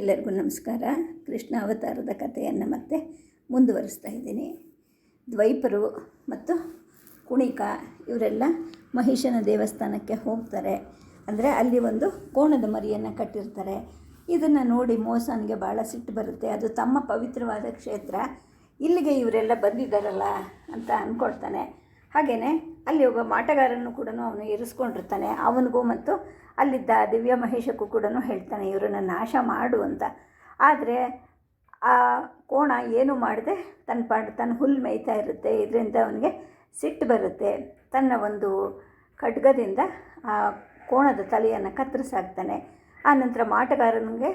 ಎಲ್ಲರಿಗೂ ನಮಸ್ಕಾರ. ಕೃಷ್ಣ ಅವತಾರದ ಕಥೆಯನ್ನು ಮತ್ತೆ ಮುಂದುವರಿಸ್ತಾ ಇದ್ದೀನಿ. ದ್ವೈಪರು ಮತ್ತು ಕುಣಿಕ ಇವರೆಲ್ಲ ಮಹಿಷನ ದೇವಸ್ಥಾನಕ್ಕೆ ಹೋಗ್ತಾರೆ. ಅಂದರೆ ಅಲ್ಲಿ ಒಂದು ಕೋಣದ ಮರಿಯನ್ನು ಕಟ್ಟಿರ್ತಾರೆ. ಇದನ್ನು ನೋಡಿ ಮೋಸನಿಗೆ ಭಾಳ ಸಿಟ್ಟು ಬರುತ್ತೆ. ಅದು ತಮ್ಮ ಪವಿತ್ರವಾದ ಕ್ಷೇತ್ರ. ಇಲ್ಲಿಗೆ ಇವರೆಲ್ಲ ಬಂದಿದ್ದಾರಲ್ಲ ಅಂತ ಅಂದ್ಕೊಳ್ತಾನೆ ಹಾಗೆಯೇ ಅಲ್ಲಿ ಒಬ್ಬ ಮಾಟಗಾರನ್ನು ಕೂಡ ಅವನು ಇರಿಸ್ಕೊಂಡಿರ್ತಾನೆ. ಅವನಿಗೂ ಮತ್ತು ಅಲ್ಲಿದ್ದ ದಿವ್ಯ ಮಹೇಶಕ್ಕೂ ಕೂಡ ಹೇಳ್ತಾನೆ, ಇವರನ್ನು ನಾಶ ಮಾಡು ಅಂತ. ಆದರೆ ಆ ಕೋಣ ಏನು ಮಾಡದೆ? ತನ್ನ ಪಾಡು, ತನ್ನ ಹುಲ್ಲು ಮೇಯ್ತಾ ಇರುತ್ತೆ, ಇದರಿಂದ ಅವನಿಗೆ ಸಿಟ್ಟು ಬರುತ್ತೆ. ತನ್ನ ಒಂದು ಖಡ್ಗದಿಂದ ಆ ಕೋಣದ ತಲೆಯನ್ನು ಕತ್ತರಿಸಾಕ್ತಾನೆ. ನಂತರ ಮಾಟಗಾರನಿಗೆ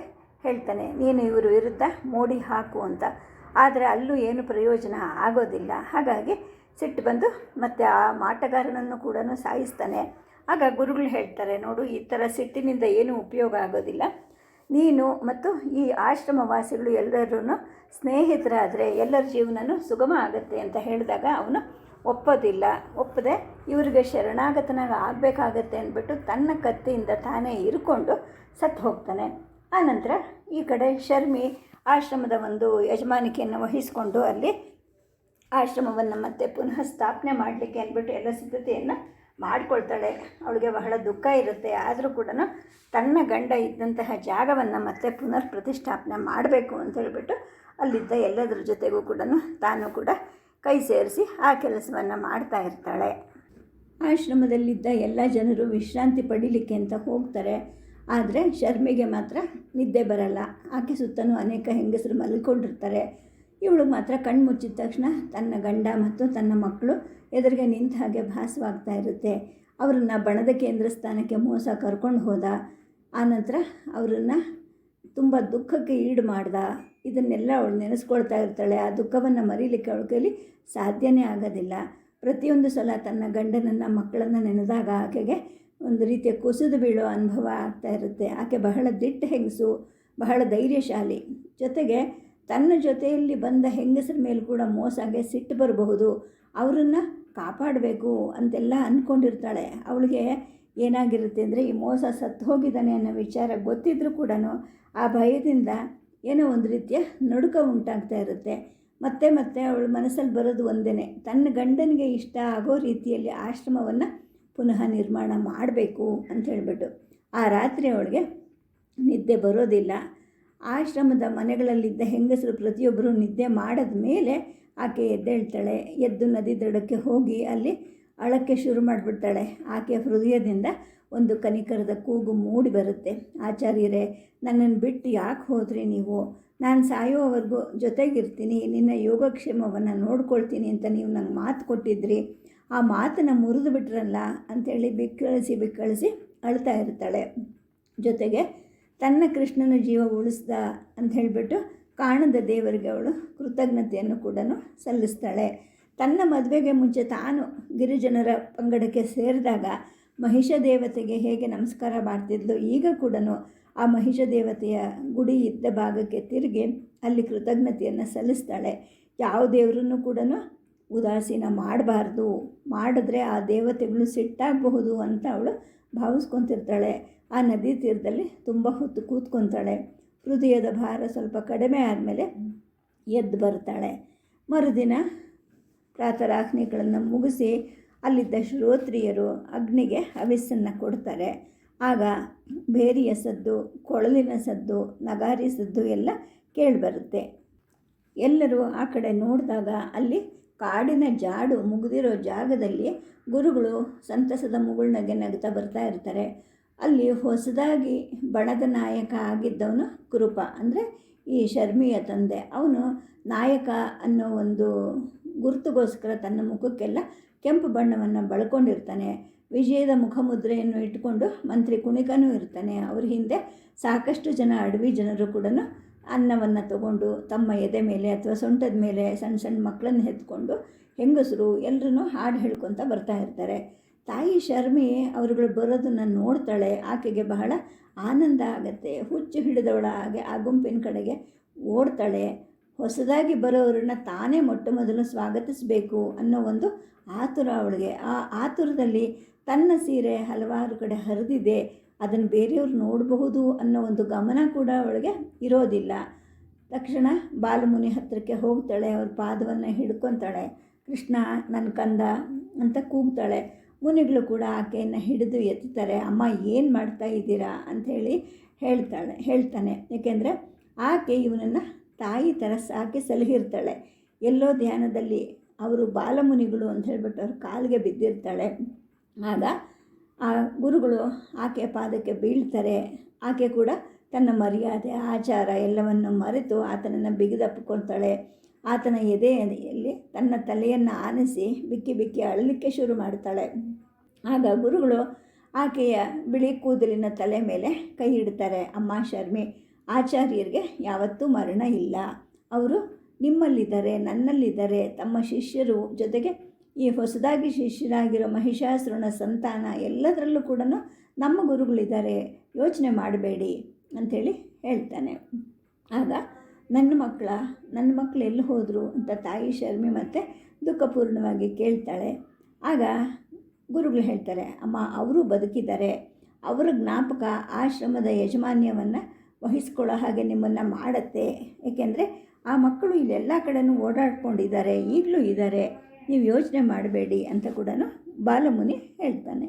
ಹೇಳ್ತಾನೆ, ನೀನು ಇವರು ವಿರುದ್ಧ ಮೋಡಿ ಹಾಕು ಅಂತ. ಆದರೆ ಅಲ್ಲೂ ಏನು ಪ್ರಯೋಜನ ಆಗೋದಿಲ್ಲ. ಹಾಗಾಗಿ ಸಿಟ್ಟು ಬಂದು ಮತ್ತು ಆ ಮಾಟಗಾರನನ್ನು ಕೂಡ ಸಾಯಿಸ್ತಾನೆ. ಆಗ ಗುರುಗಳು ಹೇಳ್ತಾರೆ, ನೋಡು, ಈ ಥರ ಸಿಟ್ಟಿನಿಂದ ಏನೂ ಉಪಯೋಗ ಆಗೋದಿಲ್ಲ. ನೀನು ಮತ್ತು ಈ ಆಶ್ರಮವಾಸಿಗಳು ಎಲ್ಲರೂ ಸ್ನೇಹಿತರಾದರೆ ಎಲ್ಲರ ಜೀವನನೂ ಸುಗಮ ಆಗುತ್ತೆ ಅಂತ ಹೇಳಿದಾಗ ಅವನು ಒಪ್ಪೋದಿಲ್ಲ. ಒಪ್ಪದೆ ಇವರಿಗೆ ಶರಣಾಗತನಾಗ ಆಗಬೇಕಾಗತ್ತೆ ಅಂದ್ಬಿಟ್ಟು ತನ್ನ ಕತ್ತಿಯಿಂದ ತಾನೇ ಇರ್ಕೊಂಡು ಸತ್ತು ಹೋಗ್ತಾನೆ. ಆನಂತರ ಈ ಕಡೆ ಶರ್ಮಿ ಆಶ್ರಮದ ಒಂದು ಯಜಮಾನಿಕೆಯನ್ನು ವಹಿಸಿಕೊಂಡು ಅಲ್ಲಿ ಆಶ್ರಮವನ್ನು ಮತ್ತೆ ಪುನಃ ಸ್ಥಾಪನೆ ಮಾಡಲಿಕ್ಕೆ ಅಂದ್ಬಿಟ್ಟು ಎಲ್ಲ ಸಿದ್ಧತೆಯನ್ನು ಮಾಡ್ಕೊಳ್ತಾಳೆ. ಅವಳಿಗೆ ಬಹಳ ದುಃಖ ಇರುತ್ತೆ. ಆದರೂ ಕೂಡ ತನ್ನ ಗಂಡ ಇದ್ದಂತಹ ಜಾಗವನ್ನು ಮತ್ತೆ ಪುನರ್ ಪ್ರತಿಷ್ಠಾಪನೆ ಮಾಡಬೇಕು ಅಂತ ಹೇಳಿಬಿಟ್ಟು ಅಲ್ಲಿದ್ದ ಎಲ್ಲದರ ಜೊತೆಗೂ ಕೂಡ ತಾನು ಕೂಡ ಕೈ ಸೇರಿಸಿ ಆ ಕೆಲಸವನ್ನು ಮಾಡ್ತಾ ಇರ್ತಾಳೆ. ಆಶ್ರಮದಲ್ಲಿದ್ದ ಎಲ್ಲ ಜನರು ವಿಶ್ರಾಂತಿ ಪಡೀಲಿಕ್ಕೆ ಅಂತ ಹೋಗ್ತಾರೆ. ಆದರೆ ಶರ್ಮಿಗೆ ಮಾತ್ರ ನಿದ್ದೆ ಬರಲ್ಲ. ಆಕೆ ಸುತ್ತಲೂ ಅನೇಕ ಹೆಂಗಸರು ಮಲ್ಕೊಂಡಿರ್ತಾರೆ. ಇವಳು ಮಾತ್ರ ಕಣ್ಣು ಮುಚ್ಚಿದ ತಕ್ಷಣ ತನ್ನ ಗಂಡ ಮತ್ತು ತನ್ನ ಮಕ್ಕಳು ಎದುರಿಗೆ ನಿಂತ ಹಾಗೆ ಭಾಸವಾಗ್ತಾ ಇರುತ್ತೆ. ಅವರನ್ನು ಬಣದ ಕೇಂದ್ರ ಸ್ಥಾನಕ್ಕೆ ಮೋಸ ಕರ್ಕೊಂಡು ಹೋದ. ಆನಂತರ ಅವರನ್ನು ತುಂಬ ದುಃಖಕ್ಕೆ ಈಡು ಮಾಡ್ದ. ಇದನ್ನೆಲ್ಲ ಅವಳು ನೆನೆಸ್ಕೊಳ್ತಾ ಇರ್ತಾಳೆ. ಆ ದುಃಖವನ್ನು ಮರೀಲಿಕ್ಕೆ ಅವಳ ಕೈಲಿ ಸಾಧ್ಯನೇ ಆಗೋದಿಲ್ಲ. ಪ್ರತಿಯೊಂದು ಸಲ ತನ್ನ ಗಂಡನನ್ನು, ಮಕ್ಕಳನ್ನು ನೆನೆದಾಗ ಆಕೆಗೆ ಒಂದು ರೀತಿಯ ಕುಸಿದು ಬೀಳೋ ಅನುಭವ ಆಗ್ತಾ ಇರುತ್ತೆ. ಆಕೆ ಬಹಳ ದಿಟ್ಟ ಹೆಂಗಸು, ಬಹಳ ಧೈರ್ಯಶಾಲಿ. ಜೊತೆಗೆ ತನ್ನ ಜೊತೆಯಲ್ಲಿ ಬಂದ ಹೆಂಗಸರ ಮೇಲೆ ಕೂಡ ಮೋಸಾಗೆ ಸಿಟ್ಟು ಬರಬಹುದು. ಅವರನ್ನು ಕಾಪಾಡಬೇಕು ಅಂತೆಲ್ಲ ಅಂದ್ಕೊಂಡಿರ್ತಾಳೆ ಅವಳಿಗೆ ಏನಾಗಿರುತ್ತೆ ಅಂದರೆ ಈ ಮೋಸ ಸತ್ತು ಹೋಗಿದ್ದಾನೆ ಅನ್ನೋ ವಿಚಾರ ಗೊತ್ತಿದ್ರೂ ಕೂಡ ಆ ಭಯದಿಂದ ಏನೋ ಒಂದು ರೀತಿಯ ನಡುಕ ಉಂಟಾಗ್ತಾ ಇರುತ್ತೆ. ಮತ್ತೆ ಮತ್ತೆ ಅವಳ ಮನಸ್ಸಲ್ಲಿ ಬರೋದು ಒಂದೇ ತನ್ನ ಗಂಡನಿಗೆ ಇಷ್ಟ ಆಗೋ ರೀತಿಯಲ್ಲಿ ಆಶ್ರಮವನ್ನು ಪುನಃ ನಿರ್ಮಾಣ ಮಾಡಬೇಕು ಅಂತ ಹೇಳಿಬಿಟ್ಟು ಆ ರಾತ್ರಿ ಅವಳಿಗೆ ನಿದ್ದೆ ಬರೋದಿಲ್ಲ. ಆಶ್ರಮದ ಮನೆಗಳಲ್ಲಿದ್ದ ಹೆಂಗಸರು ಪ್ರತಿಯೊಬ್ಬರು ನಿದ್ದೆ ಮಾಡಿದ ಮೇಲೆ ಆಕೆ ಎದ್ದೇಳ್ತಾಳೆ. ಎದ್ದು ನದಿ ದಡಕ್ಕೆ ಹೋಗಿ ಅಲ್ಲಿ ಅಳಕ್ಕೆ ಶುರು ಮಾಡಿಬಿಡ್ತಾಳೆ. ಆಕೆಯ ಹೃದಯದಿಂದ ಒಂದು ಕನಿಕರದ ಕೂಗು ಮೂಡಿ ಬರುತ್ತೆ. ಆಚಾರ್ಯರೇ, ನನ್ನನ್ನು ಬಿಟ್ಟು ಯಾಕೆ ಹೋದ್ರಿ ನೀವು? ನಾನು ಸಾಯೋವರೆಗೂ ಜೊತೆಗಿರ್ತೀನಿ. ನಿನ್ನ ಯೋಗಕ್ಷೇಮವನ್ನು ನೋಡ್ಕೊಳ್ತೀನಿ ಅಂತ ನೀವು ನಂಗೆ ಮಾತು ಕೊಟ್ಟಿದ್ರಿ. ಆ ಮಾತನ್ನು ಮುರಿದು ಬಿಟ್ರಲ್ಲ ಅಂಥೇಳಿ ಬಿಕ್ಕಳಿಸಿ ಬಿಕ್ಕಳಿಸಿ ಅಳ್ತಾ ಇರ್ತಾಳೆ. ಜೊತೆಗೆ ತನ್ನ ಕೃಷ್ಣನ ಜೀವ ಉಳಿಸ್ದ ಅಂತ ಹೇಳಿಬಿಟ್ಟು ಕಾಣದ ದೇವರಿಗೆ ಅವಳು ಕೃತಜ್ಞತೆಯನ್ನು ಕೂಡ ಸಲ್ಲಿಸ್ತಾಳೆ. ತನ್ನ ಮದುವೆಗೆ ಮುಂಚೆ ತಾನು ಗಿರಿಜನರ ಪಂಗಡಕ್ಕೆ ಸೇರಿದಾಗ ಮಹಿಷ ದೇವತೆಗೆ ಹೇಗೆ ನಮಸ್ಕಾರ ಮಾಡ್ತಿದ್ಲು, ಈಗ ಕೂಡ ಆ ಮಹಿಷ ದೇವತೆಯ ಗುಡಿ ಇದ್ದ ಭಾಗಕ್ಕೆ ತಿರುಗಿ ಅಲ್ಲಿ ಕೃತಜ್ಞತೆಯನ್ನು ಸಲ್ಲಿಸ್ತಾಳೆ. ಯಾವ ದೇವರನ್ನು ಕೂಡ ಉದಾಸೀನ ಮಾಡಬಾರ್ದು, ಮಾಡಿದ್ರೆ ಆ ದೇವತೆಗಳು ಸಿಟ್ಟಾಗಬಹುದು ಅಂತ ಅವಳು ಭಾವಿಸ್ಕೊತಿರ್ತಾಳೆ. ಆ ನದಿ ತೀರದಲ್ಲಿ ತುಂಬ ಹೊತ್ತು ಕೂತ್ಕೊತಾಳೆ. ಹೃದಯದ ಭಾರ ಸ್ವಲ್ಪ ಕಡಿಮೆ ಆದಮೇಲೆ ಎದ್ದು ಬರ್ತಾಳೆ. ಮರುದಿನ ಪ್ರಾತರಾಗ್ನಿಗಳನ್ನು ಮುಗಿಸಿ ಅಲ್ಲಿದ್ದ ಶ್ರೋತ್ರಿಯರು ಅಗ್ನಿಗೆ ಹವಿಸ್ಸನ್ನು ಕೊಡ್ತಾರೆ. ಆಗ ಬೇರಿಯ ಸದ್ದು, ಕೊಳಲಿನ ಸದ್ದು, ನಗಾರಿ ಸದ್ದು ಎಲ್ಲ ಕೇಳಿಬರುತ್ತೆ. ಎಲ್ಲರೂ ಆ ಕಡೆ ನೋಡಿದಾಗ ಅಲ್ಲಿ ಕಾಡಿನ ಜಾಡು ಮುಗಿದಿರೋ ಜಾಗದಲ್ಲಿ ಗುರುಗಳು ಸಂತಸದ ಮುಗುಳ್ನಗೆ ನಗ್ತಾ ಬರ್ತಾ ಇರ್ತಾರೆ. ಅಲ್ಲಿ ಹೊಸದಾಗಿ ಬಣದ ನಾಯಕ ಆಗಿದ್ದವನು ಕೃಪ ಅಂದರೆ ಈ ಶರ್ಮಿಯ ತಂದೆ. ಅವನು ನಾಯಕ ಅನ್ನೋ ಒಂದು ಗುರುತುಗೋಸ್ಕರ ತನ್ನ ಮುಖಕ್ಕೆಲ್ಲ ಕೆಂಪು ಬಣ್ಣವನ್ನು ಬಳ್ಕೊಂಡಿರ್ತಾನೆ. ವಿಜಯದ ಮುಖಮುದ್ರೆಯನ್ನು ಇಟ್ಕೊಂಡು ಮಂತ್ರಿ ಕುಣಿಕನೂ ಇರ್ತಾನೆ. ಅವ್ರ ಹಿಂದೆ ಸಾಕಷ್ಟು ಜನ ಅಡವಿ ಜನರು ಕೂಡ ಅನ್ನವನ್ನು ತಗೊಂಡು ತಮ್ಮ ಎದೆ ಮೇಲೆ ಅಥವಾ ಸೊಂಟದ ಮೇಲೆ ಸಣ್ಣ ಸಣ್ಣ ಮಕ್ಕಳನ್ನು ಎತ್ಕೊಂಡು ಹೆಂಗಸರು ಎಲ್ಲರೂ ಹಾಡು ಹೇಳ್ಕೊತ ಬರ್ತಾ ಇರ್ತಾರೆ. ತಾಯಿ ಶರ್ಮಿ ಅವರುಗಳು ಬರೋದನ್ನು ನೋಡ್ತಾಳೆ. ಆಕೆಗೆ ಬಹಳ ಆನಂದ ಆಗುತ್ತೆ. ಹುಚ್ಚು ಹಿಡಿದವಳ ಹಾಗೆ ಆ ಗುಂಪಿನ ಕಡೆಗೆ ಓಡ್ತಾಳೆ. ಹೊಸದಾಗಿ ಬರೋರನ್ನ ತಾನೇ ಮೊಟ್ಟ ಮೊದಲು ಸ್ವಾಗತಿಸಬೇಕು ಅನ್ನೋ ಒಂದು ಆತುರ ಅವಳಿಗೆ. ಆ ಆತುರದಲ್ಲಿ ತನ್ನ ಸೀರೆ ಹಲವಾರು ಕಡೆ ಹರಿದಿದೆ. ಅದನ್ನು ಬೇರೆಯವ್ರು ನೋಡಬಹುದು ಅನ್ನೋ ಒಂದು ಗಮನ ಕೂಡ ಅವಳಿಗೆ ಇರೋದಿಲ್ಲ. ತಕ್ಷಣ ಬಾಲಮುನಿ ಹತ್ತಿರಕ್ಕೆ ಹೋಗ್ತಾಳೆ. ಅವ್ರ ಪಾದವನ್ನು ಹಿಡ್ಕೊತಾಳೆ. ಕೃಷ್ಣ ನನ್ನ ಕಂದ ಅಂತ ಕೂಗ್ತಾಳೆ. ಮುನಿಗಳು ಕೂಡ ಆಕೆಯನ್ನು ಹಿಡಿದು ಎತ್ತುತ್ತಾರೆ, ಅಮ್ಮ, ಏನು ಮಾಡ್ತಾ ಇದ್ದೀರಾ? ಅಂಥೇಳಿ ಹೇಳ್ತಾಳೆ, ಹೇಳ್ತಾನೆ. ಏಕೆಂದರೆ ಆಕೆ ಇವನನ್ನು ತಾಯಿ ಥರ ಸಾಕಿ ಸಲಹಿರ್ತಾಳೆ. ಎಲ್ಲೋ ಧ್ಯಾನದಲ್ಲಿ ಅವರು ಬಾಲಮುನಿಗಳು ಅಂತ ಹೇಳ್ಬಿಟ್ಟು ಅವ್ರ ಕಾಲಿಗೆ ಬಿದ್ದಿರ್ತಾಳೆ. ಆಗ ಆ ಗುರುಗಳು ಆಕೆಯ ಪಾದಕ್ಕೆ ಬೀಳ್ತಾರೆ. ಆಕೆ ಕೂಡ ತನ್ನ ಮರ್ಯಾದೆ, ಆಚಾರ ಎಲ್ಲವನ್ನು ಮರೆತು ಆತನನ್ನು ಬಿಗಿದಪ್ಪಿಕೊಳ್ತಾಳೆ. ಆತನ ಎದೆಯಲ್ಲಿ ತನ್ನ ತಲೆಯನ್ನು ಆನಿಸಿ ಬಿಕ್ಕಿ ಬಿಕ್ಕಿ ಅಳಲಿಕ್ಕೆ ಶುರು ಮಾಡ್ತಾಳೆ ಆಗ ಗುರುಗಳು ಆಕೆಯ ಬಿಳಿ ಕೂದಲಿನ ತಲೆ ಮೇಲೆ ಕೈ ಇಡ್ತಾರೆ ಅಮ್ಮ ಶರ್ಮಿ, ಆಚಾರ್ಯರಿಗೆ ಯಾವತ್ತೂ ಮರಣ ಇಲ್ಲ. ಅವರು ನಿಮ್ಮಲ್ಲಿದ್ದಾರೆ, ನನ್ನಲ್ಲಿದ್ದಾರೆ, ತಮ್ಮ ಶಿಷ್ಯರು ಜೊತೆಗೆ ಈ ಹೊಸದಾಗಿ ಶಿಷ್ಯರಾಗಿರೋ ಮಹಿಷಾಸುರನ ಸಂತಾನ ಎಲ್ಲದರಲ್ಲೂ ಕೂಡ ನಮ್ಮ ಗುರುಗಳಿದ್ದಾರೆ. ಯೋಚನೆ ಮಾಡಬೇಡಿ ಅಂಥೇಳಿ ಹೇಳ್ತಾನೆ. ಆಗ ನನ್ನ ಮಕ್ಕಳ, ನನ್ನ ಮಕ್ಕಳು ಎಲ್ಲಿ ಹೋದರು ಅಂತ ತಾಯಿ ಶರ್ಮಿ ಮತ್ತು ದುಃಖಪೂರ್ಣವಾಗಿ ಕೇಳ್ತಾಳೆ. ಆಗ ಗುರುಗಳು ಹೇಳ್ತಾರೆ, ಅಮ್ಮ, ಅವರು ಬದುಕಿದ್ದಾರೆ. ಅವರ ಜ್ಞಾಪಕ, ಆಶ್ರಮದ ಯಜಮಾನ್ಯವನ್ನು ವಹಿಸ್ಕೊಳ್ಳೋ ಹಾಗೆ ನಿಮ್ಮನ್ನು ಮಾಡುತ್ತೆ. ಏಕೆಂದರೆ ಆ ಮಕ್ಕಳು ಇಲ್ಲೆಲ್ಲ ಕಡೆನೂ ಓಡಾಡ್ಕೊಂಡಿದ್ದಾರೆ, ಈಗಲೂ ಇದ್ದಾರೆ. ನೀವು ಯೋಚನೆ ಮಾಡಬೇಡಿ ಅಂತ ಕೂಡ ಬಾಲಮುನಿ ಹೇಳ್ತಾನೆ.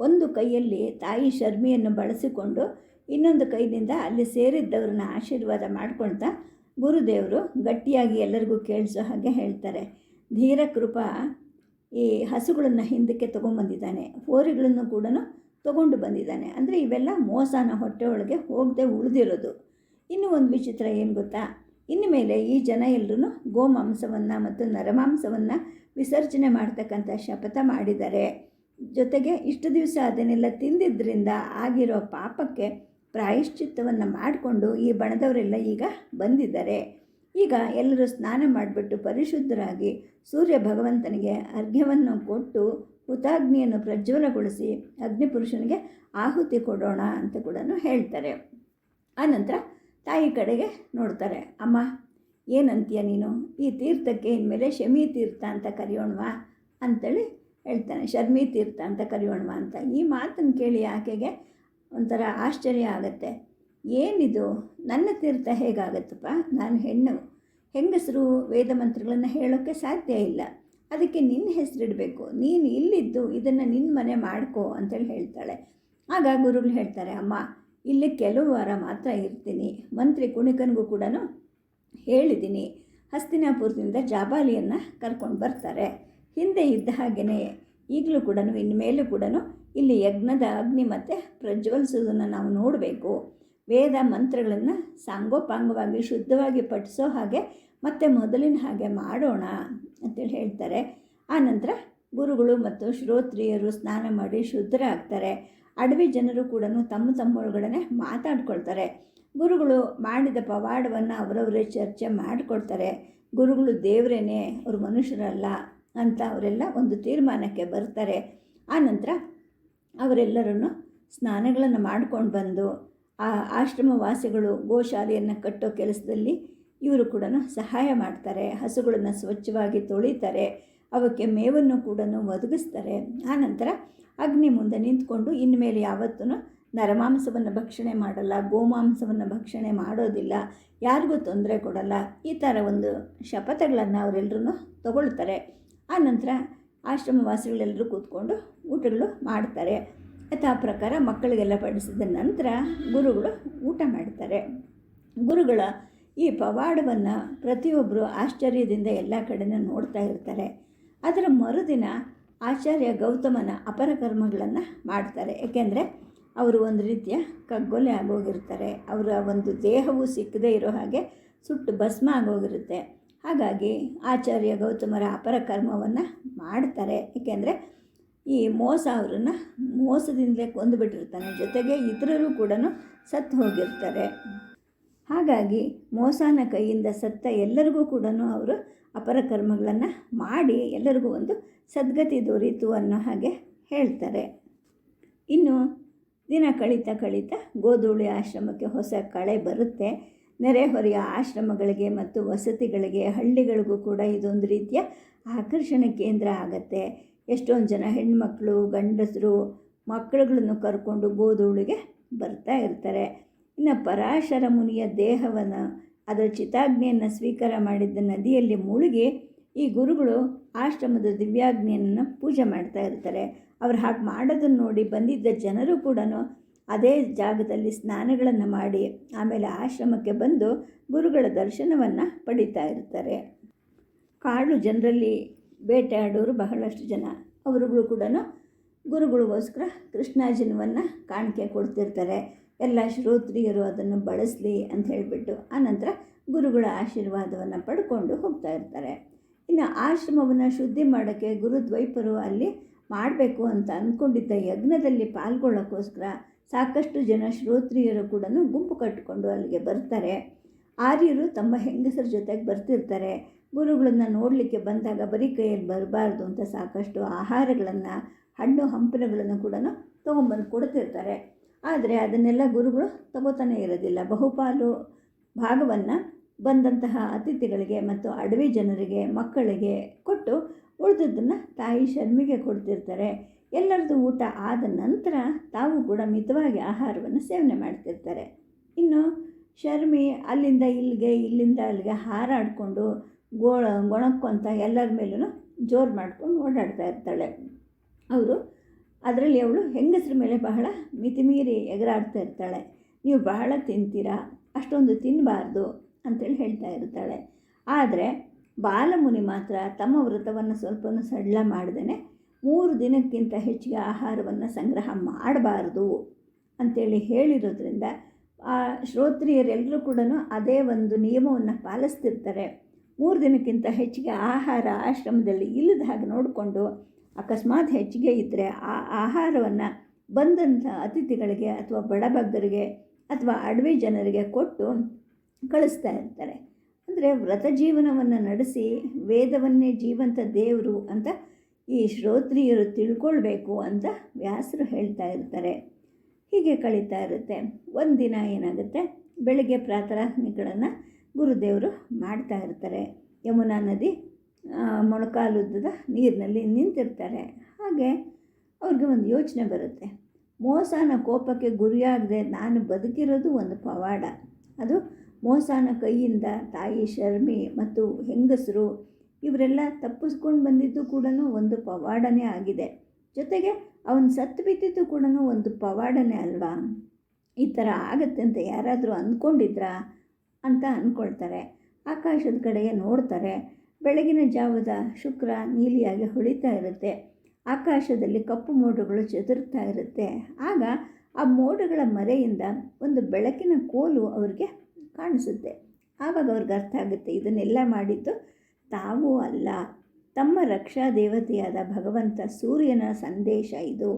ಒಂದು ಕೈಯಲ್ಲಿ ತಾಯಿ ಶರ್ಮಿಯನ್ನು ಬಳಸಿಕೊಂಡು ಇನ್ನೊಂದು ಕೈಯಿಂದ ಅಲ್ಲಿ ಸೇರಿದ್ದವ್ರನ್ನ ಆಶೀರ್ವಾದ ಮಾಡ್ಕೊಳ್ತಾ ಗುರುದೇವರು ಗಟ್ಟಿಯಾಗಿ ಎಲ್ಲರಿಗೂ ಕೇಳಿಸೋ ಹಾಗೆ ಹೇಳ್ತಾರೆ. ಧೀರ ಕೃಪ ಈ ಹಸುಗಳನ್ನು ಹಿಂದಕ್ಕೆ ತೊಗೊಂಬಂದಿದ್ದಾನೆ. ಹೋರಿಗಳನ್ನು ಕೂಡ ತೊಗೊಂಡು ಬಂದಿದ್ದಾನೆ. ಅಂದರೆ ಇವೆಲ್ಲ ಮೋಸನ ಹೊಟ್ಟೆ ಒಳಗೆ ಹೋಗದೆ ಉಳಿದಿರೋದು. ಇನ್ನೂ ಒಂದು ವಿಚಿತ್ರ ಏನು ಗೊತ್ತಾ? ಇನ್ನು ಮೇಲೆ ಈ ಜನ ಎಲ್ಲರೂ ಗೋಮಾಂಸವನ್ನು ಮತ್ತು ನರಮಾಂಸವನ್ನು ವಿಸರ್ಜನೆ ಮಾಡ್ತಕ್ಕಂಥ ಶಪಥ ಮಾಡಿದ್ದಾರೆ. ಜೊತೆಗೆ ಇಷ್ಟು ದಿವಸ ಅದನ್ನೆಲ್ಲ ತಿಂದಿದ್ದರಿಂದ ಆಗಿರೋ ಪಾಪಕ್ಕೆ ಪ್ರಾಯಶ್ಚಿತ್ತವನ್ನು ಮಾಡಿಕೊಂಡು ಈ ಬಣದವರೆಲ್ಲ ಈಗ ಬಂದಿದ್ದಾರೆ. ಈಗ ಎಲ್ಲರೂ ಸ್ನಾನ ಮಾಡಿಬಿಟ್ಟು ಪರಿಶುದ್ಧರಾಗಿ ಸೂರ್ಯ ಭಗವಂತನಿಗೆ ಅರ್ಘ್ಯವನ್ನು ಕೊಟ್ಟು ಹುತಾಗ್ನಿಯನ್ನು ಪ್ರಜ್ವಲಗೊಳಿಸಿ ಅಗ್ನಿಪುರುಷನಿಗೆ ಆಹುತಿ ಕೊಡೋಣ ಅಂತ ಕೂಡ ಹೇಳ್ತಾರೆ. ಆನಂತರ ತಾಯಿ ಕಡೆಗೆ ನೋಡ್ತಾರೆ, ಅಮ್ಮ, ಏನಂತೀಯ ನೀನು? ಈ ತೀರ್ಥಕ್ಕೆ ಇನ್ಮೇಲೆ ಶಮಿ ತೀರ್ಥ ಅಂತ ಕರೆಯೋಣವಾ? ಅಂತೇಳಿ ಹೇಳ್ತಾನೆ. ಶರ್ಮಿ ತೀರ್ಥ ಅಂತ ಕರೆಯೋಣವಾ? ಅಂತ ಈ ಮಾತನ್ನು ಕೇಳಿ ಆಕೆಗೆ ಒಂಥರ ಆಶ್ಚರ್ಯ ಆಗುತ್ತೆ. ಏನಿದು? ನನ್ನ ತೀರ್ಥ ಹೇಗಾಗತ್ತಪ್ಪ? ನಾನು ಹೆಣ್ಣು. ಹೆಂಗಸರು ವೇದ ಮಂತ್ರಗಳನ್ನು ಹೇಳೋಕ್ಕೆ ಸಾಧ್ಯ ಇಲ್ಲ. ಅದಕ್ಕೆ ನಿನ್ನ ಹೆಸರಿಡಬೇಕು. ನೀನು ಇಲ್ಲಿದ್ದು ಇದನ್ನು ನಿನ್ನ ಮನೆ ಮಾಡ್ಕೋ ಅಂತೇಳಿ ಹೇಳ್ತಾಳೆ. ಆಗ ಗುರುಗಳು ಹೇಳ್ತಾರೆ, ಅಮ್ಮ, ಇಲ್ಲಿ ಕೆಲವು ವಾರ ಮಾತ್ರ ಇರ್ತೀನಿ. ಮಂತ್ರಿ ಕುಣಿಕನಿಗೂ ಕೂಡ ಹೇಳಿದ್ದೀನಿ. ಹಸ್ತಿನಾಪುರದಿಂದ ಜಾಬಾಲಿಯನ್ನು ಕರ್ಕೊಂಡು ಬರ್ತಾರೆ. ಹಿಂದೆ ಇದ್ದ ಹಾಗೆಯೇ ಈಗಲೂ ಕೂಡ ಇನ್ಮೇಲೂ ಕೂಡ ಇಲ್ಲಿ ಯಜ್ಞದ ಅಗ್ನಿ ಮತ್ತು ಪ್ರಜ್ವಲಿಸೋದನ್ನು ನಾವು ನೋಡಬೇಕು. ವೇದ ಮಂತ್ರಗಳನ್ನು ಸಾಂಗೋಪಾಂಗವಾಗಿ ಶುದ್ಧವಾಗಿ ಪಠಿಸೋ ಹಾಗೆ ಮತ್ತು ಮೊದಲಿನ ಹಾಗೆ ಮಾಡೋಣ ಅಂತೇಳಿ ಹೇಳ್ತಾರೆ. ಆನಂತರ ಗುರುಗಳು ಮತ್ತು ಶ್ರೋತ್ರಿಯರು ಸ್ನಾನ ಮಾಡಿ ಶುದ್ಧರಾಗ್ತಾರೆ. ಅಡವಿ ಜನರು ಕೂಡ ತಮ್ಮ ತಮ್ಮೊಳಗಡೆ ಮಾತಾಡ್ಕೊಳ್ತಾರೆ. ಗುರುಗಳು ಮಾಡಿದ ಪವಾಡವನ್ನು ಅವರವರೇ ಚರ್ಚೆ ಮಾಡಿಕೊಳ್ತಾರೆ. ಗುರುಗಳು ದೇವರೇನೆ, ಅವರು ಮನುಷ್ಯರಲ್ಲ ಅಂತ ಅವರೆಲ್ಲ ಒಂದು ತೀರ್ಮಾನಕ್ಕೆ ಬರ್ತಾರೆ. ಆನಂತರ ಅವರೆಲ್ಲರನ್ನು ಸ್ನಾನಗಳನ್ನು ಮಾಡ್ಕೊಂಡು ಬಂದು ಆ ಆಶ್ರಮವಾಸಿಗಳು ಗೋಶಾಲೆಯನ್ನು ಕಟ್ಟೋ ಕೆಲಸದಲ್ಲಿ ಇವರು ಕೂಡ ಸಹಾಯ ಮಾಡ್ತಾರೆ, ಹಸುಗಳನ್ನು ಸ್ವಚ್ಛವಾಗಿ ತೊಳಿತಾರೆ, ಅವಕ್ಕೆ ಮೇವನ್ನು ಕೂಡ ಒದಗಿಸ್ತಾರೆ. ಆನಂತರ ಅಗ್ನಿ ಮುಂದೆ ನಿಂತ್ಕೊಂಡು ಇನ್ಮೇಲೆ ಯಾವತ್ತೂ ನರಮಾಂಸವನ್ನು ಭಕ್ಷಣೆ ಮಾಡಲ್ಲ, ಗೋಮಾಂಸವನ್ನು ಭಕ್ಷಣೆ ಮಾಡೋದಿಲ್ಲ, ಯಾರಿಗೂ ತೊಂದರೆ ಕೊಡಲ್ಲ. ಈ ಥರ ಒಂದು ಶಪಥಗಳನ್ನು ಅವರೆಲ್ಲರೂ ತಗೊಳ್ತಾರೆ. ಆನಂತರ ಆಶ್ರಮವಾಸಿಗಳೆಲ್ಲರೂ ಕೂತ್ಕೊಂಡು ಊಟಗಳು ಮಾಡ್ತಾರೆ. ಯಥಾ ಪ್ರಕಾರ ಮಕ್ಕಳಿಗೆಲ್ಲ ಪಡಿಸಿದ ನಂತರ ಗುರುಗಳು ಊಟ ಮಾಡ್ತಾರೆ. ಗುರುಗಳ ಈ ಪವಾಡವನ್ನು ಪ್ರತಿಯೊಬ್ಬರು ಆಶ್ಚರ್ಯದಿಂದ ಎಲ್ಲ ಕಡೆನೂ ನೋಡ್ತಾ ಇರ್ತಾರೆ. ಅದರ ಮರುದಿನ ಆಚಾರ್ಯ ಗೌತಮನ ಅಪರ ಕರ್ಮಗಳನ್ನು ಮಾಡ್ತಾರೆ. ಏಕೆಂದರೆ ಅವರು ಒಂದು ರೀತಿಯ ಕಗ್ಗೊಲೆ ಆಗೋಗಿರ್ತಾರೆ. ಅವರ ಒಂದು ದೇಹವು ಸಿಕ್ಕದೇ ಇರೋ ಹಾಗೆ ಸುಟ್ಟು ಭಸ್ಮ ಆಗೋಗಿರುತ್ತೆ. ಹಾಗಾಗಿ ಆಚಾರ್ಯ ಗೌತಮರ ಅಪರ ಕರ್ಮವನ್ನು ಮಾಡ್ತಾರೆ. ಏಕೆಂದರೆ ಈ ಮೋಸ ಅವರನ್ನು ಮೋಸದಿಂದಲೇ ಕೊಂದುಬಿಟ್ಟಿರ್ತಾನೆ ಜೊತೆಗೆ ಇತರರು ಕೂಡ ಸತ್ತು ಹೋಗಿರ್ತಾರೆ. ಹಾಗಾಗಿ ಮೋಸನ ಕೈಯಿಂದ ಸತ್ತ ಎಲ್ಲರಿಗೂ ಕೂಡ ಅವರು ಅಪರ ಕರ್ಮಗಳನ್ನು ಮಾಡಿ ಎಲ್ಲರಿಗೂ ಒಂದು ಸದ್ಗತಿ ದೊರೀತು ಅನ್ನೋ ಹಾಗೆ ಹೇಳ್ತಾರೆ. ಇನ್ನು ದಿನ ಕಳೀತಾ ಕಳೀತಾ ಗೋಧೂಳಿ ಆಶ್ರಮಕ್ಕೆ ಹೊಸ ಕಳೆ ಬರುತ್ತೆ. ನೆರೆಹೊರೆಯ ಆಶ್ರಮಗಳಿಗೆ ಮತ್ತು ವಸತಿಗಳಿಗೆ ಹಳ್ಳಿಗಳಿಗೂ ಕೂಡ ಇದೊಂದು ರೀತಿಯ ಆಕರ್ಷಣೆ ಕೇಂದ್ರ ಆಗುತ್ತೆ. ಎಷ್ಟೊಂದು ಜನ ಹೆಣ್ಮಕ್ಳು, ಗಂಡಸರು, ಮಕ್ಕಳುಗಳನ್ನು ಕರ್ಕೊಂಡು ಗೋಧೂಳಿಗೆ ಬರ್ತಾ ಇರ್ತಾರೆ. ಇನ್ನು ಪರಾಶರ ಮುನಿಯ ದೇಹವನ್ನು, ಅದರ ಚಿತಾಗ್ನಿಯನ್ನು ಸ್ವೀಕಾರ ಮಾಡಿದ್ದ ನದಿಯಲ್ಲಿ ಮುಳುಗಿ ಈ ಗುರುಗಳು ಆಶ್ರಮದ ದಿವ್ಯಾಗ್ನಿಯನ್ನು ಪೂಜೆ ಮಾಡ್ತಾ ಇರ್ತಾರೆ. ಅವ್ರು ಹಾಗೆ ಮಾಡೋದನ್ನು ನೋಡಿ ಬಂದಿದ್ದ ಜನರು ಕೂಡ ಅದೇ ಜಾಗದಲ್ಲಿ ಸ್ನಾನಗಳನ್ನು ಮಾಡಿ ಆಮೇಲೆ ಆಶ್ರಮಕ್ಕೆ ಬಂದು ಗುರುಗಳ ದರ್ಶನವನ್ನು ಪಡಿತಾ ಇರ್ತಾರೆ. ಕಾಡು ಜನರಲ್ಲಿ ಬೇಟೆಯಾಡೋರು ಬಹಳಷ್ಟು ಜನ. ಅವರುಗಳು ಕೂಡ ಗುರುಗಳಿಗೋಸ್ಕರ ಕೃಷ್ಣಾಜನವನ್ನು ಕಾಣಿಕೆ ಕೊಡ್ತಿರ್ತಾರೆ. ಎಲ್ಲ ಶ್ರೋತ್ರಿಯರು ಅದನ್ನು ಬಳಸಲಿ ಅಂತ ಹೇಳಿಬಿಟ್ಟು ಆನಂತರ ಗುರುಗಳ ಆಶೀರ್ವಾದವನ್ನು ಪಡ್ಕೊಂಡು ಹೋಗ್ತಾ ಇರ್ತಾರೆ. ಇನ್ನು ಆಶ್ರಮವನ್ನು ಶುದ್ಧಿ ಮಾಡೋಕ್ಕೆ ಗುರುದ್ವೈಪರು ಅಲ್ಲಿ ಮಾಡಬೇಕು ಅಂತ ಅಂದ್ಕೊಂಡಿದ್ದ ಯಜ್ಞದಲ್ಲಿ ಪಾಲ್ಗೊಳ್ಳೋಕ್ಕೋಸ್ಕರ ಸಾಕಷ್ಟು ಜನ ಶ್ರೋತ್ರಿಯರು ಕೂಡ ಗುಂಪು ಕಟ್ಟಿಕೊಂಡು ಅಲ್ಲಿಗೆ ಬರ್ತಾರೆ. ಆರ್ಯರು ತಮ್ಮ ಹೆಂಗಸರ ಜೊತೆಗೆ ಬರ್ತಿರ್ತಾರೆ. ಗುರುಗಳನ್ನು ನೋಡಲಿಕ್ಕೆ ಬಂದಾಗ ಬರೀ ಕೈಯಲ್ಲಿ ಬರಬಾರ್ದು ಅಂತ ಸಾಕಷ್ಟು ಆಹಾರಗಳನ್ನು, ಹಣ್ಣು ಹಂಪಲುಗಳನ್ನು ಕೂಡ ತೊಗೊಂಬಂದು ಕೊಡ್ತಿರ್ತಾರೆ. ಆದರೆ ಅದನ್ನೆಲ್ಲ ಗುರುಗಳು ತಗೋತಾನೆ ಇರೋದಿಲ್ಲ. ಬಹುಪಾಲು ಭಾಗವನ್ನು ಬಂದಂತಹ ಅತಿಥಿಗಳಿಗೆ ಮತ್ತು ಅಡವಿ ಜನರಿಗೆ, ಮಕ್ಕಳಿಗೆ ಕೊಟ್ಟು ಉಳಿದದ್ದನ್ನು ತಾಯಿ ಶರ್ಮಿಗೆ ಕೊಡ್ತಿರ್ತಾರೆ. ಎಲ್ಲರದ್ದು ಊಟ ಆದ ನಂತರ ತಾವು ಕೂಡ ಮಿತವಾಗಿ ಆಹಾರವನ್ನು ಸೇವನೆ ಮಾಡ್ತಿರ್ತಾರೆ. ಇನ್ನು ಶರ್ಮಿ ಅಲ್ಲಿಂದ ಇಲ್ಲಿಗೆ, ಇಲ್ಲಿಂದ ಅಲ್ಲಿಗೆ ಹಾರಾಡಿಕೊಂಡು ಗೋಳ ಗೊಣಕ್ಕೊಂತ ಎಲ್ಲರ ಮೇಲೂ ಜೋರು ಮಾಡ್ಕೊಂಡು ಓಡಾಡ್ತಾ ಇರ್ತಾಳೆ. ಅವರು ಅದರಲ್ಲಿ ಅವಳು ಹೆಂಗಸ್ರ ಮೇಲೆ ಬಹಳ ಮಿತಿಮೀರಿ ಎಗರಾಡ್ತಾ ಇರ್ತಾಳೆ. ನೀವು ಬಹಳ ತಿಂತೀರಾ, ಅಷ್ಟೊಂದು ತಿನ್ನಬಾರ್ದು ಅಂತೇಳಿ ಹೇಳ್ತಾ ಇರ್ತಾಳೆ. ಆದರೆ ಬಾಲಮುನಿ ಮಾತ್ರ ತಮ್ಮ ವ್ರತವನ್ನು ಸ್ವಲ್ಪ ಸಡಿಲ ಮಾಡ್ದೇ ಮೂರು ದಿನಕ್ಕಿಂತ ಹೆಚ್ಚಿಗೆ ಆಹಾರವನ್ನು ಸಂಗ್ರಹ ಮಾಡಬಾರ್ದು ಅಂತೇಳಿ ಹೇಳಿರೋದ್ರಿಂದ, ಆ ಶ್ರೋತ್ರಿಯರೆಲ್ಲರೂ ಕೂಡ ಅದೇ ಒಂದು ನಿಯಮವನ್ನು ಪಾಲಿಸ್ತಿರ್ತಾರೆ. ಮೂರು ದಿನಕ್ಕಿಂತ ಹೆಚ್ಚಿಗೆ ಆಹಾರ ಆಶ್ರಮದಲ್ಲಿ ಇಲ್ಲದ ಹಾಗೆ ನೋಡಿಕೊಂಡು ಅಕಸ್ಮಾತ್ ಹೆಚ್ಚಿಗೆ ಇದ್ದರೆ ಆ ಆಹಾರವನ್ನು ಬಂದಂಥ ಅತಿಥಿಗಳಿಗೆ ಅಥವಾ ಬಡಬಗ್ಗರಿಗೆ ಅಥವಾ ಅಡವಿ ಜನರಿಗೆ ಕೊಟ್ಟು ಕಳಿಸ್ತಾ ಇರ್ತಾರೆ. ಅಂದರೆ ವ್ರತ ಜೀವನವನ್ನು ನಡೆಸಿ ವೇದವನ್ನೇ ಜೀವಂತ ದೇವರು ಅಂತ ಈ ಶ್ರೋತ್ರಿಯರು ತಿಳ್ಕೊಳ್ಬೇಕು ಅಂತ ವ್ಯಾಸರು ಹೇಳ್ತಾ ಇರ್ತಾರೆ. ಹೀಗೆ ಕಳೀತಾ ಇರುತ್ತೆ. ಒಂದು ದಿನ ಏನಾಗುತ್ತೆ? ಬೆಳಗ್ಗೆ ಪ್ರಾರ್ಥನೆಗಳನ್ನು ಗುರುದೇವರು ಮಾಡ್ತಾ ಇರ್ತಾರೆ. ಯಮುನಾ ನದಿ ಮೊಣಕಾಲುದ್ದದ ನೀರಿನಲ್ಲಿ ನಿಂತಿರ್ತಾರೆ. ಹಾಗೆ ಅವ್ರಿಗೆ ಒಂದು ಯೋಚನೆ ಬರುತ್ತೆ. ಮೋಸನ ಕೋಪಕ್ಕೆ ಗುರಿಯಾಗದೆ ನಾನು ಬದುಕಿರೋದು ಒಂದು ಪವಾಡ. ಅದು ಮೋಸನ ಕೈಯಿಂದ ತಾಯಿ ಶರ್ಮಿ ಮತ್ತು ಹೆಂಗಸರು ಇವರೆಲ್ಲ ತಪ್ಪಿಸ್ಕೊಂಡು ಬಂದಿದ್ದು ಕೂಡ ಒಂದು ಪವಾಡನೇ ಆಗಿದೆ. ಜೊತೆಗೆ ಅವನು ಸತ್ತು ಬಿದ್ದಿದ್ದು ಕೂಡ ಒಂದು ಪವಾಡನೇ ಅಲ್ವಾ? ಈ ಥರ ಆಗತ್ತೆ ಅಂತ ಯಾರಾದರೂ ಅಂದ್ಕೊಂಡಿದ್ರಾ ಅಂತ ಅಂದ್ಕೊಳ್ತಾರೆ ಆಕಾಶದ ಕಡೆಗೆ ನೋಡ್ತಾರೆ. ಬೆಳಗಿನ ಜಾವದ ಶುಕ್ರ ನೀಲಿಯಾಗಿ ಹೊಳಿತಾ ಇರುತ್ತೆ. ಆಕಾಶದಲ್ಲಿ ಕಪ್ಪು ಮೋಡಗಳು ಚದುರ್ತಾ ಇರುತ್ತೆ. ಆಗ ಆ ಮೋಡಗಳ ಮರೆಯಿಂದ ಒಂದು ಬೆಳಕಿನ ಕೋಲು ಅವ್ರಿಗೆ ಕಾಣಿಸುತ್ತೆ. ಆವಾಗ ಅವ್ರಿಗೆ ಅರ್ಥ ಆಗುತ್ತೆ, ಇದನ್ನೆಲ್ಲ ಮಾಡಿದ್ದು ತಾವೂ ಅಲ್ಲ. ತಮ್ಮ ರಕ್ಷಾ ದೇವತೆಯಾದ ಭಗವಂತ ಸೂರ್ಯನ ಸಂದೇಶ ಇದು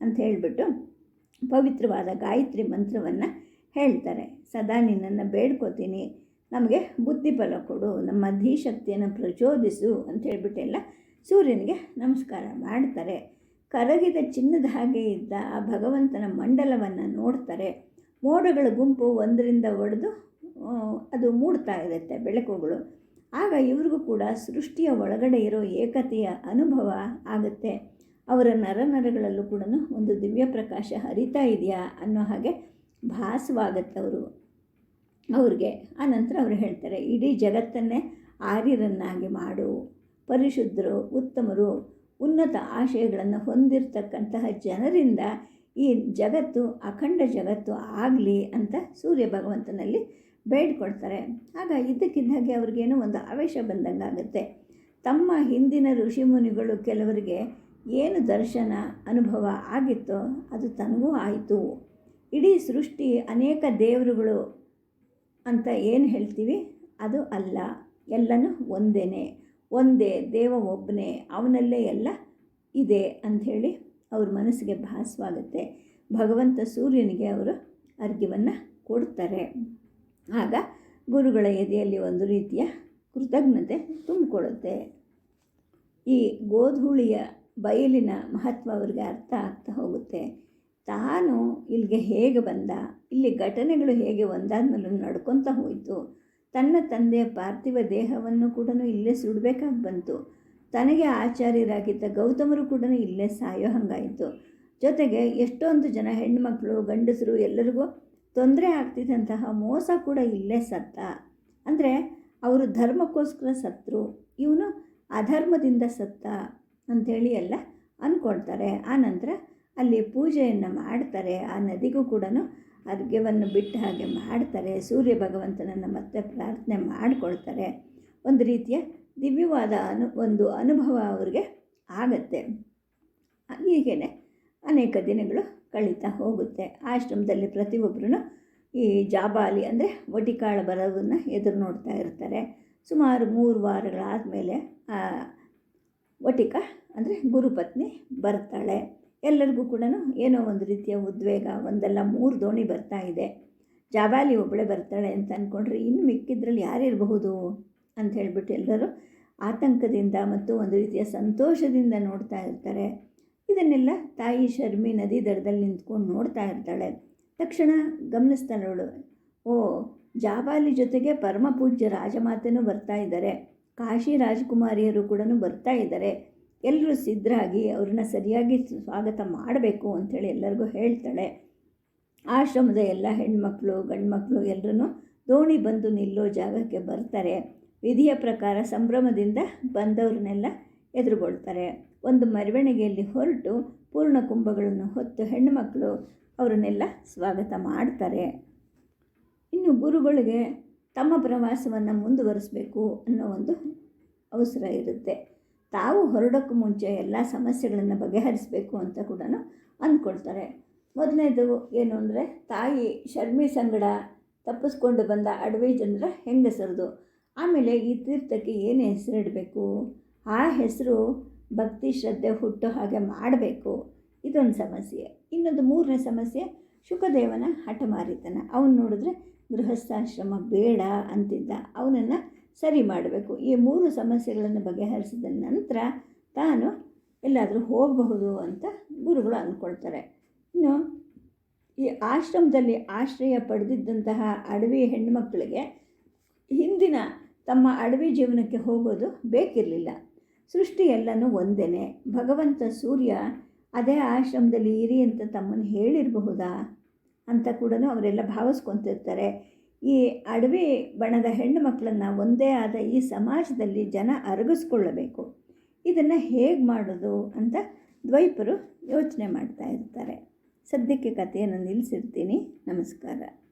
ಅಂತ ಹೇಳಿಬಿಟ್ಟು ಪವಿತ್ರವಾದ ಗಾಯತ್ರಿ ಮಂತ್ರವನ್ನು ಹೇಳ್ತಾರೆ. ಸದಾ ನಿನ್ನನ್ನು ಬೇಡ್ಕೋತೀನಿ, ನಮಗೆ ಬುದ್ಧಿಫಲ ಕೊಡು, ನಮ್ಮ ಧೀಶಕ್ತಿಯನ್ನು ಪ್ರಚೋದಿಸು ಅಂತ ಹೇಳ್ಬಿಟ್ಟೆಲ್ಲ ಸೂರ್ಯನಿಗೆ ನಮಸ್ಕಾರ ಮಾಡ್ತಾರೆ. ಕರಗಿದ ಚಿನ್ನದ ಹಾಗೆ ಇದ್ದ ಆ ಭಗವಂತನ ಮಂಡಲವನ್ನು ನೋಡ್ತಾರೆ. ಮೋಡಗಳ ಗುಂಪು ಒಂದರಿಂದ ಒಡೆದು ಅದು ಮೂಡ್ತಾ ಇರುತ್ತೆ ಬೆಳಕುಗಳು. ಆಗ ಇವ್ರಿಗೂ ಕೂಡ ಸೃಷ್ಟಿಯ ಒಳಗಡೆ ಇರೋ ಏಕತೆಯ ಅನುಭವ ಆಗುತ್ತೆ. ಅವರ ನರ ನರಗಳಲ್ಲೂ ಕೂಡ ಒಂದು ದಿವ್ಯ ಪ್ರಕಾಶ ಹರಿತಾ ಇದೆಯಾ ಅನ್ನೋ ಹಾಗೆ ಭಾಸವಾಗತ್ತೆ ಅವರು. ಅವ್ರಿಗೆ. ಆನಂತರ ಅವರು ಹೇಳ್ತಾರೆ, ಇಡೀ ಜಗತ್ತನ್ನೇ ಆರ್ಯರನ್ನಾಗಿ ಮಾಡು. ಪರಿಶುದ್ಧರು, ಉತ್ತಮರು, ಉನ್ನತ ಆಶಯಗಳನ್ನು ಹೊಂದಿರತಕ್ಕಂತಹ ಜನರಿಂದ ಈ ಜಗತ್ತು, ಅಖಂಡ ಜಗತ್ತು ಆಗಲಿ ಅಂತ ಸೂರ್ಯ ಭಗವಂತನಲ್ಲಿ ಬೇಡ್ಕೊಳ್ತಾರೆ. ಆಗ ಇದ್ದಕ್ಕಿದ್ದಾಗೆ ಅವ್ರಿಗೇನೋ ಒಂದು ಆವೇಶ ಬಂದಂಗಾಗುತ್ತೆ ತಮ್ಮ ಹಿಂದಿನ ಋಷಿ ಮುನಿಗಳು ಕೆಲವರಿಗೆ ಏನು ದರ್ಶನ ಅನುಭವ ಆಗಿತ್ತೋ ಅದು ತನಗೂ ಆಯಿತು. ಇಡೀ ಸೃಷ್ಟಿ ಅನೇಕ ದೇವರುಗಳು ಅಂತ ಏನು ಹೇಳ್ತೀವಿ? ಅದು ಅಲ್ಲ. ಎಲ್ಲನೂ ಒಂದೇ ಒಂದೇ ದೇವ ಒಬ್ಬನೇ. ಅವನಲ್ಲೇ ಎಲ್ಲ ಇದೆ ಅಂಥೇಳಿ ಅವ್ರ ಮನಸ್ಸಿಗೆ ಭಾಸವಾಗುತ್ತೆ. ಭಗವಂತ ಸೂರ್ಯನಿಗೆ ಅವರು ಅರ್ಘ್ಯವನ್ನು ಕೊಡ್ತಾರೆ. ಆಗ ಗುರುಗಳ ಎದೆಯಲ್ಲಿ ಒಂದು ರೀತಿಯ ಕೃತಜ್ಞತೆ ತುಂಬಿಕೊಳ್ಳುತ್ತೆ. ಈ ಗೋಧೂಳಿಯ ಬಯಲಿನ ಮಹತ್ವ ಅವರಿಗೆ ಅರ್ಥ ಆಗ್ತಾ ಹೋಗುತ್ತೆ. ತಾನು ಇಲ್ಲಿಗೆ ಹೇಗೆ ಬಂದ, ಇಲ್ಲಿ ಘಟನೆಗಳು ಹೇಗೆ ಒಂದಾದ್ಮೇಲೆ ನಡ್ಕೊತಾ ಹೋಯಿತು, ತನ್ನ ತಂದೆಯ ಪಾರ್ಥಿವ ದೇಹವನ್ನು ಕೂಡ ಇಲ್ಲೇ ಸುಡಬೇಕಾಗಿ ಬಂತು, ತನಗೆ ಆಚಾರ್ಯರಾಗಿದ್ದ ಗೌತಮರು ಕೂಡ ಇಲ್ಲೇ ಸಾಯೋ ಹಾಗಾಯಿತು. ಜೊತೆಗೆ ಎಷ್ಟೊಂದು ಜನ ಹೆಣ್ಣುಮಕ್ಕಳು ಗಂಡಸರು ಎಲ್ಲರಿಗೂ ತೊಂದರೆ ಆಗ್ತಿದ್ದಂತಹ ಮೋಸ ಕೂಡ ಇಲ್ಲೇ ಸತ್ತ. ಅಂದರೆ ಅವರು ಧರ್ಮಕ್ಕೋಸ್ಕರ ಸತ್ತರು ಇವನು ಅಧರ್ಮದಿಂದ ಸತ್ತ ಅಂಥೇಳಿ ಎಲ್ಲ ಅಂದ್ಕೊಳ್ತಾರೆ ಆನಂತರ ಅಲ್ಲಿ ಪೂಜೆಯನ್ನು ಮಾಡ್ತಾರೆ. ಆ ನದಿಗೂ ಕೂಡ ಅರ್ಘ್ಯವನ್ನು ಬಿಟ್ಟ ಹಾಗೆ ಮಾಡ್ತಾರೆ. ಸೂರ್ಯ ಭಗವಂತನನ್ನು ಮತ್ತೆ ಪ್ರಾರ್ಥನೆ ಮಾಡಿಕೊಳ್ತಾರೆ. ಒಂದು ರೀತಿಯ ದಿವ್ಯವಾದ ಅನು, ಒಂದು ಅನುಭವ ಅವ್ರಿಗೆ ಆಗತ್ತೆ. ಹೀಗೇ ಅನೇಕ ದಿನಗಳು ಕಳೀತಾ ಹೋಗುತ್ತೆ. ಆಶ್ರಮದಲ್ಲಿ ಪ್ರತಿಯೊಬ್ಬರೂ ಈ ಜಾಬಾಲಿ ಅಂದರೆ ಒಟಿಕಾಳ ಬರೋದನ್ನು ಎದುರು ನೋಡ್ತಾ ಇರ್ತಾರೆ. ಸುಮಾರು ಮೂರು ವಾರಗಳಾದಮೇಲೆ ಒಟಿಕ ಅಂದರೆ ಗುರುಪತ್ನಿ ಬರ್ತಾಳೆ. ಎಲ್ಲರಿಗೂ ಕೂಡ ಏನೋ ಒಂದು ರೀತಿಯ ಉದ್ವೇಗ, ಒಂದಲ್ಲ ಮೂರು ದೋಣಿ ಬರ್ತಾ ಇದೆ. ಜಾಬಾಲಿ ಒಬ್ಬಳೇ ಬರ್ತಾಳೆ ಅಂತ ಅಂದ್ಕೊಂಡ್ರೆ ಇನ್ನು ಮಿಕ್ಕಿದ್ರಲ್ಲಿ ಯಾರಿರಬಹುದು ಅಂತ ಹೇಳಿಬಿಟ್ಟು ಎಲ್ಲರೂ ಆತಂಕದಿಂದ ಮತ್ತು ಒಂದು ರೀತಿಯ ಸಂತೋಷದಿಂದ ನೋಡ್ತಾ ಇರ್ತಾರೆ. ಇದನ್ನೆಲ್ಲ ತಾಯಿ ಶರ್ಮಿ ನದಿ ದಡದಲ್ಲಿ ನಿಂತ್ಕೊಂಡು ನೋಡ್ತಾ ಇರ್ತಾಳೆ. ತಕ್ಷಣ ಗಮನಿಸ್ತಾಳವಳು ಓ, ಜಾಬಾಲಿ ಜೊತೆಗೆ ಪರಮಪೂಜ್ಯ ರಾಜಮಾತೆನೂ ಬರ್ತಾ ಇದ್ದಾರೆ. ಕಾಶಿ ರಾಜಕುಮಾರಿಯರು ಕೂಡ ಬರ್ತಾ ಇದ್ದಾರೆ. ಎಲ್ಲರೂ ಸಿದ್ಧರಾಗಿ ಅವ್ರನ್ನ ಸರಿಯಾಗಿ ಸ್ವಾಗತ ಮಾಡಬೇಕು ಅಂಥೇಳಿ ಎಲ್ಲರಿಗೂ ಹೇಳ್ತಾಳೆ. ಆಶ್ರಮದ ಎಲ್ಲ ಹೆಣ್ಮಕ್ಳು, ಗಂಡ್ಮಕ್ಳು ಎಲ್ಲರೂ ದೋಣಿ ಬಂದು ನಿಲ್ಲೋ ಜಾಗಕ್ಕೆ ಬರ್ತಾರೆ. ವಿಧಿಯ ಪ್ರಕಾರ ಸಂಭ್ರಮದಿಂದ ಬಂದವ್ರನ್ನೆಲ್ಲ ಎದುರುಗೊಳ್ತಾರೆ. ಒಂದು ಮೆರವಣಿಗೆಯಲ್ಲಿ ಹೊರಟು ಪೂರ್ಣ ಕುಂಭಗಳನ್ನು ಹೊತ್ತು ಹೆಣ್ಣುಮಕ್ಕಳು ಅವರನ್ನೆಲ್ಲ ಸ್ವಾಗತ ಮಾಡ್ತಾರೆ. ಇನ್ನು ಗುರುಗಳಿಗೆ ತಮ್ಮ ಪ್ರವಾಸವನ್ನು ಮುಂದುವರಿಸಬೇಕು ಅನ್ನೋ ಒಂದು ಅವಸರ ಇರುತ್ತೆ. ತಾವು ಹೊರಡೋಕ್ಕೂ ಮುಂಚೆ ಎಲ್ಲ ಸಮಸ್ಯೆಗಳನ್ನು ಬಗೆಹರಿಸಬೇಕು ಅಂತ ಕೂಡ ಅಂದ್ಕೊಳ್ತಾರೆ. ಮೊದಲನೇದು ಏನು ಅಂದರೆ, ತಾಯಿ ಶರ್ಮಿ ಸಂಗಡ ತಪ್ಪಿಸ್ಕೊಂಡು ಬಂದ ಅಡವಿ ಜನರ ಹೆಂಗಸರದು. ಆಮೇಲೆ ಈ ತೀರ್ಥಕ್ಕೆ ಏನು ಹೆಸರಿಡಬೇಕು? ಆ ಹೆಸರು ಭಕ್ತಿ ಶ್ರದ್ಧೆ ಹುಟ್ಟು ಹಾಗೆ ಮಾಡಬೇಕು. ಇದೊಂದು ಸಮಸ್ಯೆ. ಇನ್ನೊಂದು ಮೂರನೇ ಸಮಸ್ಯೆ, ಶುಕದೇವನ ಹಠಮಾರಿತನ. ಅವನು ನೋಡಿದ್ರೆ ಗೃಹಸ್ಥಾಶ್ರಮ ಬೇಡ ಅಂತಿದ್ದ. ಅವನನ್ನು ಸರಿ ಮಾಡಬೇಕು. ಈ ಮೂರು ಸಮಸ್ಯೆಗಳನ್ನು ಬಗೆಹರಿಸಿದ ನಂತರ ತಾನು ಎಲ್ಲಾದರೂ ಹೋಗಬಹುದು ಅಂತ ಗುರುಗಳು ಅಂದ್ಕೊಳ್ತಾರೆ. ಇನ್ನು ಈ ಆಶ್ರಮದಲ್ಲಿ ಆಶ್ರಯ ಪಡೆದಿದ್ದಂತಹ ಅಡವಿ ಹೆಣ್ಣುಮಕ್ಕಳಿಗೆ ಹಿಂದಿನ ತಮ್ಮ ಅಡವಿ ಜೀವನಕ್ಕೆ ಹೋಗೋದು ಬೇಕಿರಲಿಲ್ಲ. ಸೃಷ್ಟಿ ಎಲ್ಲನೂ ಒಂದೇ ಭಗವಂತ ಸೂರ್ಯ ಅದೇ ಆಶ್ರಮದಲ್ಲಿ ಇರಿ ಅಂತ ತಮ್ಮನ್ನು ಹೇಳಿರಬಹುದಾ? ಅಂತ ಕೂಡ ಅವರೆಲ್ಲ ಭಾವಿಸ್ಕೊತಿರ್ತಾರೆ. ಈ ಅಡವಿ ಬಣದ ಹೆಣ್ಣು ಮಕ್ಕಳನ್ನು ಒಂದೇ ಆದ ಈ ಸಮಾಜದಲ್ಲಿ ಜನ ಅರಗಿಸ್ಕೊಳ್ಳಬೇಕು. ಇದನ್ನು ಹೇಗೆ ಮಾಡೋದು ಅಂತ ದ್ವೈಪರು ಯೋಚನೆ ಮಾಡ್ತಾ ಇರ್ತಾರೆ. ಸದ್ಯಕ್ಕೆ ಕಥೆಯನ್ನು ನಿಲ್ಲಿಸಿರ್ತೀನಿ ನಮಸ್ಕಾರ.